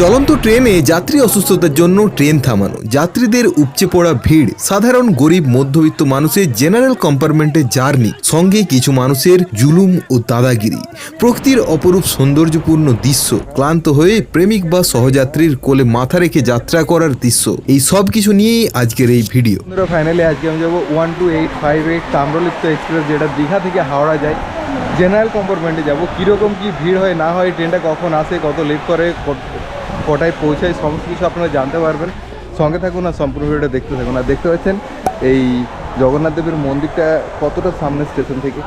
চলন্ত ট্রেনে যাত্রী অসুস্থতার জন্য ট্রেন থামানো। যাত্রীদের উপচে পড়া ভিড়। সাধারণ গরিব, মধ্যবিত্ত মানুষের জেনারেল কম্পার্টমেন্টে জার্নি। সঙ্গে কিছু মানুষের জুলুম ও দাদাগিরি। প্রকৃতির অপরূপ সৌন্দর্যপূর্ণ দৃশ্য। ক্লান্ত হয়ে প্রেমিক বা সহযাত্রীর কোলে মাথা রেখে যাত্রা করার দৃশ্য। এই সব কিছু নিয়েই আজকের এই ভিডিও। ফাইনালি আজকে আমি যাব one two eight five eight Tamralipta express যেটা দীঘা থেকে হাওড়া যায়। জেনারেল কম্পার্টমেন্টে যাব। কীরকম কী ভিড় হয়, না হয়, ট্রেনটা কখন আসে, কত লেট করে কটায় পৌঁছায় সমস্ত কিছু আপনারা জানতে পারবেন। সঙ্গে থাকুন আর সম্পূর্ণ ভিডিওটা দেখতে থাকুন। আর দেখতে পাচ্ছেন এই জগন্নাথ দেবের মন্দিরটা কতটা সামনে স্টেশন থেকে?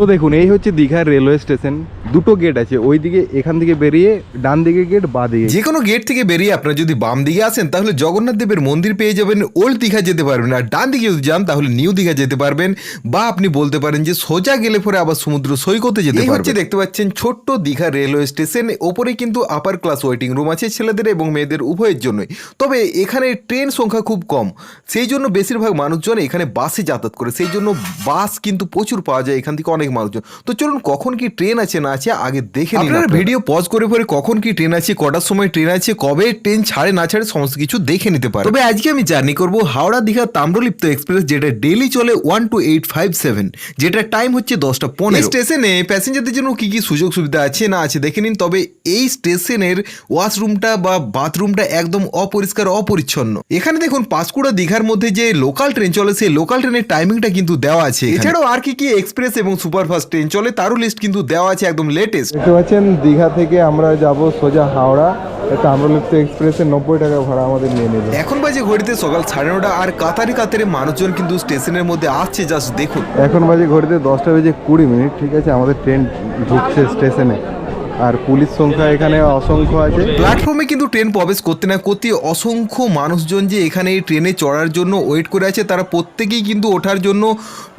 তো দেখুন এই হচ্ছে দীঘার রেলওয়ে স্টেশন দুটো গেট আছে ওই দিকে এখান থেকে বেরিয়ে ডান দিকে গেট বা দিকে যে কোনো গেট থেকে বেরিয়ে আপনারা যদি বাম দিকে আসেন তাহলে জগন্নাথ দেবের মন্দির পেয়ে যাবেন ওল্ড দীঘা যেতে পারবেন। আর ডান দিকে যদি যান তাহলে নিউ দীঘা যেতে পারবেন। বা আপনি বলতে পারেন যে সোজা গেলে পরে আবার সমুদ্র সৈকতে যেতে পারবেন হচ্ছে দেখতে পাচ্ছেন ছোট্ট দীঘা রেলওয়ে স্টেশন ওপরে কিন্তু আপার ক্লাস ওয়েটিং রুম আছে ছেলেদের এবং মেয়েদের উভয়ের জন্যই। তবে এখানে ট্রেন সংখ্যা খুব কম। সেই জন্য বেশিরভাগ মানুষজন এখানে বাসে যাতায়াত করে। সেই জন্য বাস কিন্তু প্রচুর পাওয়া যায় এখান থেকে অনেক মানুষজন। তো চলুন কখন কি ট্রেন আছে না আছে আগে দেখে নিন আপনারা ভিডিও পজ করে পরে কখন কি ট্রেন আছে কটার সময় ট্রেন আছে কবে ট্রেন ছাড়ে না ছাড়ে সমস্ত কিছু দেখে নিতে পারে তবে আজকে আমি জার্নি করব হাওড়া দীঘা তাম্রলিপ্ত এক্সপ্রেস যেটা ডেলি চলে one two eight five seven যেটা টাইম হচ্ছে দশটা পনেরো। স্টেশনে প্যাসেঞ্জারদের জন্য কি কি সুযোগ সুবিধা আছে না আছে দেখে নিন তবে এই স্টেশনের ওয়াশরুমটা বা বাথরুমটা একদম অপরিষ্কার অপরিচ্ছন্ন। এখানে দেখুন পাঁশকুড়া দীঘার মধ্যে যে লোকাল ট্রেন চলে সেই লোকাল ট্রেনের টাইমিংটা কিন্তু দেওয়া আছে এছাড়াও আর কি কি এক্সপ্রেস এবং সুপারফাস্ট ট্রেন চলে তারও লিস্ট কিন্তু দেওয়া আছে একদম লেটেস্ট দেখতে পাচ্ছেন দীঘা থেকে আমরা যাব সোজা হাওড়া। তাম্রলিপ্ত এক্সপ্রেসে নব্বই টাকা ভাড়া আমাদের নিয়ে নেবে। এখন বাজে ঘড়িতে সকাল সাড়ে নটা আর কাতারে কাতারে মানুষজন কিন্তু স্টেশনের মধ্যে আসছে জাস্ট দেখুন। এখন বাজে ঘড়িতে দশটা বেজে কুড়ি মিনিট ঠিক আছে? আমাদের ট্রেন ঢুকছে স্টেশনে আর পুলিশ সংখ্যা এখানে অসংখ্য আছে। প্ল্যাটফর্মে কিন্তু ট্রেন প্রবেশ করতে না করতে অসংখ্য মানুষজন যে এখানে এই ট্রেনে চড়ার জন্য ওয়েট করে আছে, তারা প্রত্যেকেই কিন্তু ওঠার জন্য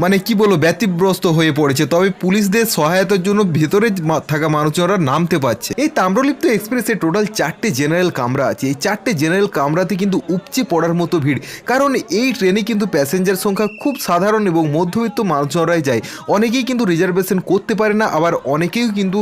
মানে কি বলব ব্যতিব্রস্ত হয়ে পড়েছে। তবে পুলিশদের সহায়তার জন্য ভেতরে থাকা মানুষজনরা নামতে পারছে। এই তাম্রলিপ্ত এক্সপ্রেসে টোটাল চারটে জেনারেল কামরা আছে। এই চারটে জেনারেল কামরাতে কিন্তু উপচে পড়ার মতো ভিড়। কারণ এই ট্রেনে কিন্তু প্যাসেঞ্জার সংখ্যা খুব সাধারণ এবং মধ্যবিত্ত মানুষজনরাই যায়। অনেকেই কিন্তু রিজার্ভেশন করতে পারে না, আবার অনেকেই কিন্তু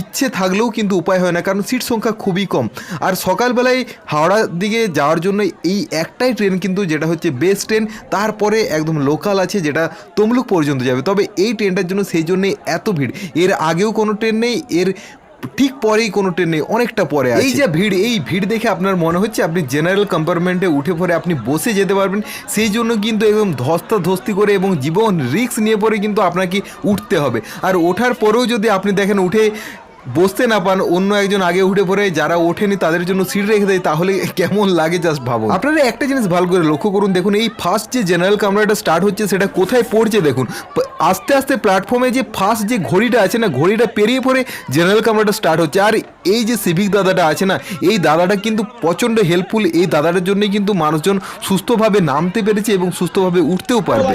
ইচ্ছে থাকলেও কিন্তু উপায় হয় না, কারণ সিট সংখ্যা খুবই কম। আর সকালবেলায় হাওড়ার দিকে যাওয়ার জন্য এই একটাই ট্রেন কিন্তু যেটা হচ্ছে বেস্ট ট্রেন, তারপরে একদম লোকাল আছে যেটা তমলুক পর্যন্ত যাবে। তবে এই ট্রেনটার জন্য সেই জন্যে এত ভিড়। এর আগেও কোনো ট্রেন নেই, এর ঠিক পরেই কোনো ট্রেন নেই অনেকটা পরে এই যে ভিড় এই ভিড় দেখে আপনার মনে হচ্ছে আপনি জেনারেল কম্পার্টমেন্টে উঠে পরে আপনি বসে যেতে পারবেন সেই জন্য কিন্তু একদম ধস্তা ধস্তি করে এবং জীবন রিস্ক নিয়ে পরে কিন্তু আপনাকে উঠতে হবে। আর ওঠার পরেও যদি আপনি দেখেন উঠে বসতে না পান, অন্য একজন আগে উঠে পড়ে যারা ওঠেনি তাদের জন্য সিট রেখে দেয়, তাহলে কেমন লাগে জাস্ট ভাবো আপনারা একটা জিনিস ভালো করে লক্ষ্য করুন, দেখুন, এই ফার্স্ট যে জেনারেল কামরাটা স্টার্ট হচ্ছে, সেটা কোথায় পড়ছে দেখুন। আস্তে আস্তে প্ল্যাটফর্মে যে ফার্স্ট যে ঘড়িটা আছে না, ঘড়িটা পেরিয়ে পরে জেনারেল কামরাটা স্টার্ট হচ্ছে। আর এই যে সিভিক দাদাটা আছে না, এই দাদাটা কিন্তু প্রচণ্ড হেল্পফুল এই দাদাটার জন্যই কিন্তু মানুষজন সুস্থভাবে নামতে পেরেছে এবং সুস্থভাবে উঠতেও পারবে।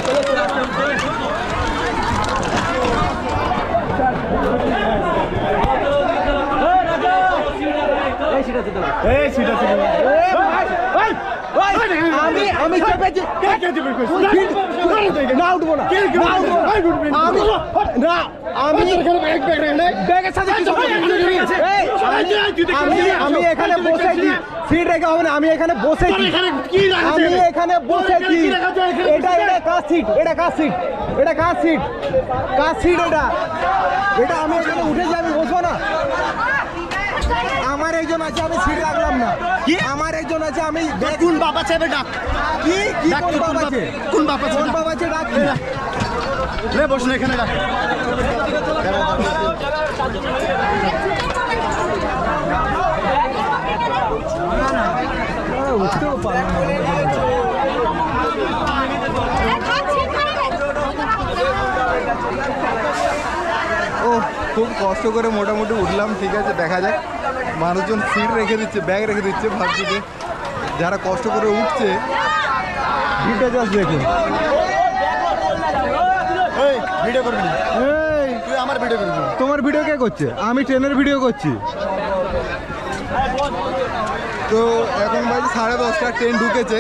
আমি আমি চেপেছি না উঠবো। আমি না আমি ব্যাগের সাথে আমি আমি এখানে বসেছি। রেখে হবে না আমি এখানে বসেছি। আমি এখানে বসেছি। এটা এটা কার সিট এটা কার সিট এটা কার সিট কার সিট এটা এটা আমি এখানে উঠেছি আমি বসবো না। আমার একজন আছে আমি সিট রাখলাম না। কি? আমার একজন আছে আমি কোন বাবা চাইবে ডাক। কি? কি কোন বাবা আছে? কোন বাপ আছে? কোন। বাবা আছে? ডাক? রে বস না এখানে ডাক। ও খুব কষ্ট করে মোটামুটি উঠলাম ঠিক আছে দেখা যাক। মানুষজন সিট রেখে দিচ্ছে ব্যাগ রেখে দিচ্ছে ভাবছি যে যারা কষ্ট করে উঠছে ভিড়টা জাস্ট দেখুন এই ভিডিও করবি না? আমার ভিডিও করবি তোমার ভিডিও কে করছে? আমি ট্রেনের ভিডিও করছি। তো এখন বাজে সাড়ে দশটা ট্রেন ঢুকেছে।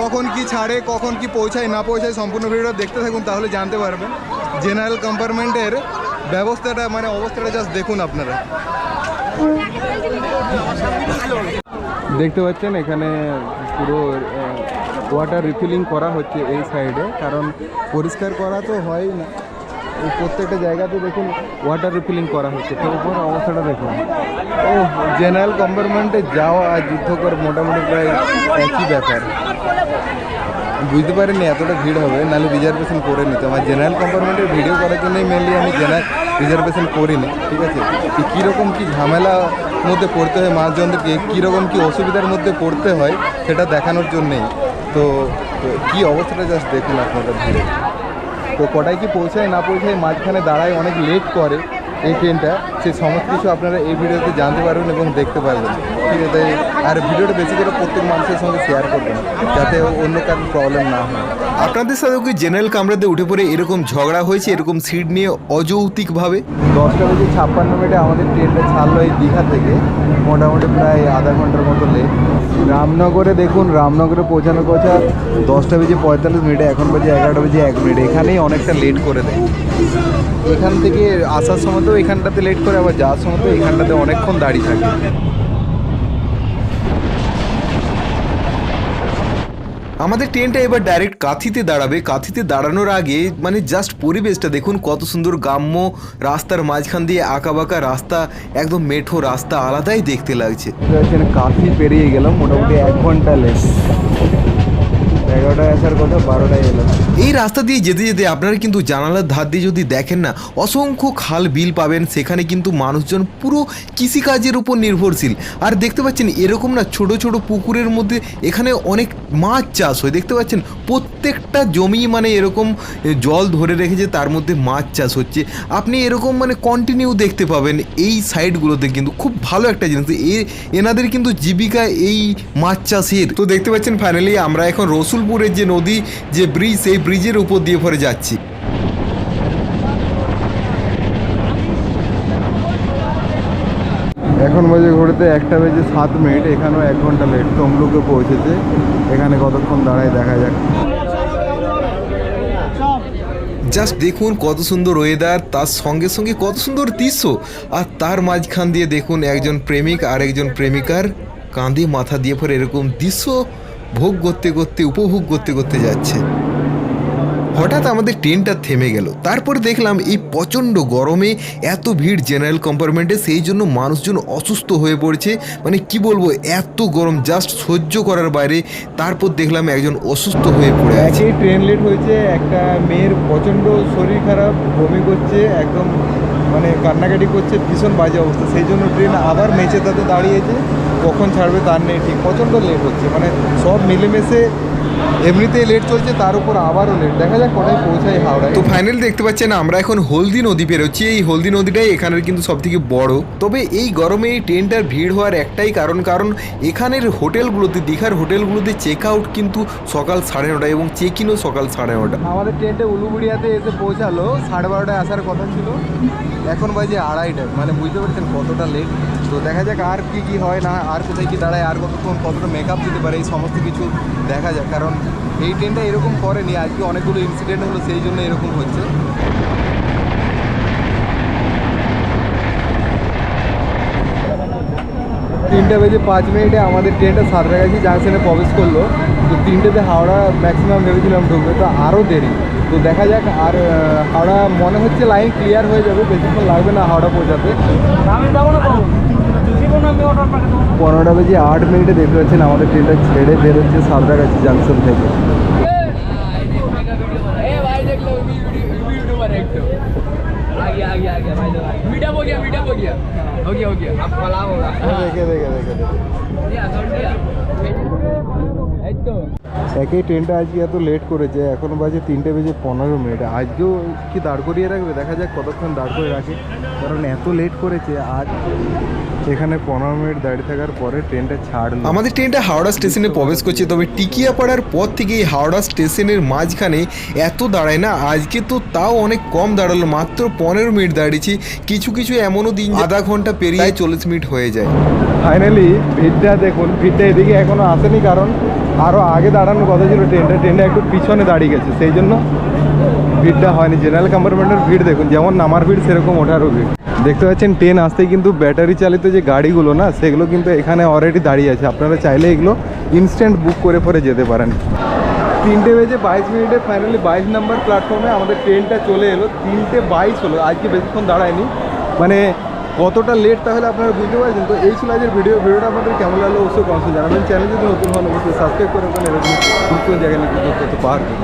কখন কি ছাড়ে কখন কি পৌঁছায় না পৌঁছায় সম্পূর্ণ ভিডিওটা দেখতে থাকুন তাহলে জানতে পারবেন। জেনারেল কম্পার্টমেন্টের ব্যবস্থাটা মানে অবস্থাটা জাস্ট দেখুন আপনারা। দেখতে পাচ্ছেন এখানে পুরো ওয়াটার রিফিলিং করা হচ্ছে এই সাইডে কারণ পরিষ্কার করা তো হয় না। প্রত্যেকটা জায়গাতে দেখুন ওয়াটার রিফিলিং করা হচ্ছে। তো উপর অবস্থাটা দেখুন। ও জেনারেল কম্পার্টমেন্টে যাওয়া আর যুদ্ধ করা মোটামুটি প্রায় একই ব্যাপার। বুঝতে পারিনি, এতটা ভিড় হবে, নাহলে রিজার্ভেশন করে নিতে আমার জেনারেল কম্পার্টমেন্টের ভিডিও করার জন্যই মেনলি আমি জেনারেল রিজার্ভেশন করিনি, ঠিক আছে? কীরকম কী ঝামেলা মধ্যে পড়তে হয় মানুষজনদেরকে কীরকম কী অসুবিধার মধ্যে পড়তে হয়, সেটা দেখানোর জন্যেই। তো কী অবস্থাটা জাস্ট দেখুন আপনারা ভিড়ে। তো কটায় কি পৌঁছায়, না পৌঁছায় মাঝখানে দাঁড়ায় অনেক লেট করে এই ট্রেনটা সে সমস্ত কিছু আপনারা এই ভিডিওতে জানতে পারবেন এবং দেখতে পারবেন। ঠিক আছে আর ভিডিওটা বেশি করে প্রত্যেক মানুষের সঙ্গে শেয়ার করবেন যাতে অন্য কারোর প্রবলেম না হয়। আপনাদের সাথে কি জেনারেল কামরাতে উঠে পড়ে এরকম ঝগড়া হয়েছে এরকম সিট নিয়ে অযৌক্তিকভাবে? দশটা বেজে ছাপ্পান্ন মিনিটে আমাদের ট্রেনটা ছাড়লো এই দীঘা থেকে। মোটামুটি প্রায় আধা ঘণ্টার মতো লেট রামনগরে দেখুন, রামনগরে পৌঁছানোর কথা দশটা বেজে পঁয়তাল্লিশ মিনিটে, এখন বেজে এগারোটা বেজে এক মিনিট। এখানেই অনেকটা লেট করে দেয়। এখান থেকে আসার সময় তো এখানটাতে লেট করে, আবার যাওয়ার সময় তো এখানটাতে অনেকক্ষণ দাঁড়িয়ে থাকে। আমাদের ট্রেনটা এবার ডাইরেক্ট কাঁথিতে দাঁড়াবে। কাঁথিতে দাঁড়ানোর আগে মানে জাস্ট পরিবেশটা দেখুন, কত সুন্দর গ্রাম্য রাস্তার মাঝখান দিয়ে আঁকা বাঁকা রাস্তা, একদম মেঠো রাস্তা, আলাদাই দেখতে লাগছে। কাশি পেরিয়ে গেলাম, মোটামুটি এক ঘণ্টা লেট আসার কথা, বারোটায় এই রাস্তা দিয়ে যেতে যেতে আপনারা কিন্তু জানালার ধার দিয়ে যদি দেখেন না, অসংখ্য খাল, বিল পাবেন, সেখানে কিন্তু মানুষজন পুরো কৃষিকাজের উপর নির্ভরশীল। আর দেখতে পাচ্ছেন, এরকম না ছোট ছোট পুকুরের মধ্যে এখানে অনেক মাছ চাষ হয়। দেখতে পাচ্ছেন, প্রত্যেকটা জমি মানে এরকম জল ধরে রেখেছে, তার মধ্যে মাছ চাষ হচ্ছে। আপনি এরকম মানে কন্টিনিউ দেখতে পাবেন এই সাইডগুলোতে কিন্তু। খুব ভালো একটা জিনিস। এ, এনাদের কিন্তু জীবিকা এই মাছ চাষের। তো দেখতে পাচ্ছেন ফাইনালি আমরা এখন রসুলপুরের যে নদী যে ব্রিজ সেই ব্রিজের উপর দিয়ে পরে যাচ্ছি। এখন বাজে ঘুরতে একটা বেজে সাত মিনিট এখানেও এক ঘণ্টা লেট তমলুকে পৌঁছেছে। এখানে কতক্ষণ দাঁড়ায় দেখা যাক। জাস্ট দেখুন কত সুন্দর ওয়েদার তার সঙ্গে সঙ্গে কত সুন্দর দৃশ্য। আর তার মাঝখান দিয়ে দেখুন একজন প্রেমিক আর একজন প্রেমিকার কাঁধে মাথা দিয়ে পরে এরকম দৃশ্য। ভোগ করতে করতে, উপভোগ করতে করতে যাচ্ছে। হঠাৎ আমাদের ট্রেনটা থেমে গেল। তারপরে দেখলাম এই প্রচণ্ড গরমে এত ভিড় জেনারেল কম্পার্টমেন্টে, সেই জন্য মানুষজন অসুস্থ হয়ে পড়ছে। মানে কি বলব, এত গরম, জাস্ট সহ্য করার বাইরে। তারপর দেখলাম একজন অসুস্থ হয়ে পড়ে আছে। ট্রেন লেট হয়েছে, একটা মেয়ের প্রচণ্ড শরীর খারাপ, বমি করছে, একদম মানে কান্নাকাটি করছে, ভীষণ বাজে অবস্থা। সেই জন্য ট্রেন আবার মেচে তাতে দাঁড়িয়েছে। কখন ছাড়বে তার নেই ঠিক প্রচণ্ড লেট হচ্ছে। মানে সব মিলেমিশে এমনিতেই লেট চলছে তার উপর আবারও লেট দেখা যাক কোথায় পৌঁছায় হাওড়ায়। তো ফাইনালি দেখতে পাচ্ছেন আমরা এখন হলদি নদী পেরোচ্ছি এই হলদি নদীটাই এখানের কিন্তু সব থেকে বড়। তবে এই গরমে এই ট্রেনটার ভিড় হওয়ার একটাই কারণ কারণ এখানের হোটেলগুলোতে দীঘার হোটেলগুলোতে চেক আউট কিন্তু সকাল সাড়ে নটা এবং চেক ইনও সকাল সাড়ে নটা। আমাদের ট্রেনটা উলুবুড়িয়াতে এসে পৌঁছালো সাড়ে বারোটায় আসার কথা ছিল। এখন বাজে আড়াইটায় মানে বুঝতে পারছেন কতটা লেট তো দেখা যাক আর কি কি হয় না আর কোথায় কি দাঁড়ায় আর কতক্ষণ কতটা মেকআপ দিতে পারে এই সমস্ত কিছু দেখা যাক। কারণ এই ট্রেনটা এরকম করেনি, আজকে অনেকগুলো ইনসিডেন্ট হলো, সেই জন্য এরকম হচ্ছে। তিনটে বেজে পাঁচ মিনিটে আমাদের ট্রেনটা সাঁতরাগাছি জাংশনে প্রবেশ করল। তো তিনটেতে হাওড়া ম্যাক্সিমাম ভেবেছিলাম ঢুকবে, তো আরও দেরি। তো দেখা যাক, আর হাওড়া মনে হচ্ছে লাইন ক্লিয়ার হয়ে যাবে, বেশিক্ষণ লাগবে না হাওড়া পৌঁছাতে। পনেরোটা বেজে আট মিনিটে দেখতে পাচ্ছেন আমাদের ট্রেনটা ছেড়ে বেরোচ্ছে সাঁতরাগাছি জাংশন থেকে। একই ট্রেনটা আজকে এত লেট করেছে, এখন বাজে তিনটে বেজে পনেরো মিনিট। আজকেও কি দাঁড় করিয়ে রাখবে? দেখা যাক কতক্ষণ দাঁড় করে রাখে। কারণ এত লেট করেছে, আজ এখানে পনেরো মিনিট দাঁড়িয়ে থাকার পরে ট্রেনটা ছাড়লো। আমাদের ট্রেনটা হাওড়া স্টেশনে প্রবেশ করছে তবে টিকিয়াপাড়ার পর থেকে এই হাওড়া স্টেশনের মাঝখানে এত দাঁড়ায় না আজকে তো তাও অনেক কম দাঁড়াল মাত্র পনেরো মিনিট দাঁড়িয়েছি। কিছু কিছু এমনও দিন আধা ঘণ্টা পেরিয়ে চল্লিশ মিনিট হয়ে যায়। ফাইনালি ভিড়টা দেখুন ভিড়টা এদিকে এখনও আসেনি কারণ আরও আগে দাঁড়ানোর কথা ছিল ট্রেনটা। ট্রেনটা একটু পিছনে দাঁড়িয়ে গেছে সেই জন্য ভিড়টা হয়নি। জেনারেল কম্পার্টমেন্টের ভিড় দেখুন যেমন নামার ভিড় সেরকম ওঠারও ভিড়। দেখতে পাচ্ছেন ট্রেন আসতেই কিন্তু ব্যাটারি চালিত যে গাড়িগুলো না, সেগুলো কিন্তু এখানে অলরেডি দাঁড়িয়ে আছে। আপনারা চাইলে এগুলো ইনস্ট্যান্ট বুক করে পরে যেতে পারেন। তিনটে বেজে বাইশ মিনিটে ফাইনালি বাইশ নাম্বার প্ল্যাটফর্মে আমাদের ট্রেনটা চলে এলো। তিনটে বাইশ হলো, আজকে বেশিক্ষণ দাঁড়ায়নি। মানে কতটা লেট তাহলে আপনারা বুঝতে পারছেন? তো এই ছিল আজকের ভিডিও ভিডিওটা আপনাদের কেমন লাগল অবশ্যই কনসে জানাবেন। চ্যানেল যদি নতুন হন অবশ্যই সাবস্ক্রাইব করে এরকম গুরুত্বপূর্ণ জায়গায় নিয়ে করতে পারবেন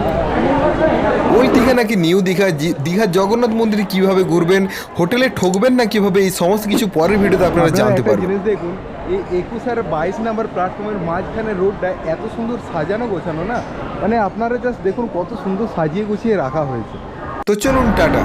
ওই দীঘা নাকি নিউ দীঘা দীঘার জগন্নাথ মন্দিরে কীভাবে ঘুরবেন হোটেলে ঠকবেন না কীভাবে এই সমস্ত কিছু পরের ভিডিওতে আপনারা জানতে পারবেন। জিনিস দেখুন এই একুশ আর বাইশ নাম্বার প্ল্যাটফর্মের মাঝখানে রোডটা এত সুন্দর সাজানো গোছানো না? মানে আপনারা জাস্ট দেখুন কত সুন্দর সাজিয়ে গুছিয়ে রাখা হয়েছে। তো চলুন টাটা।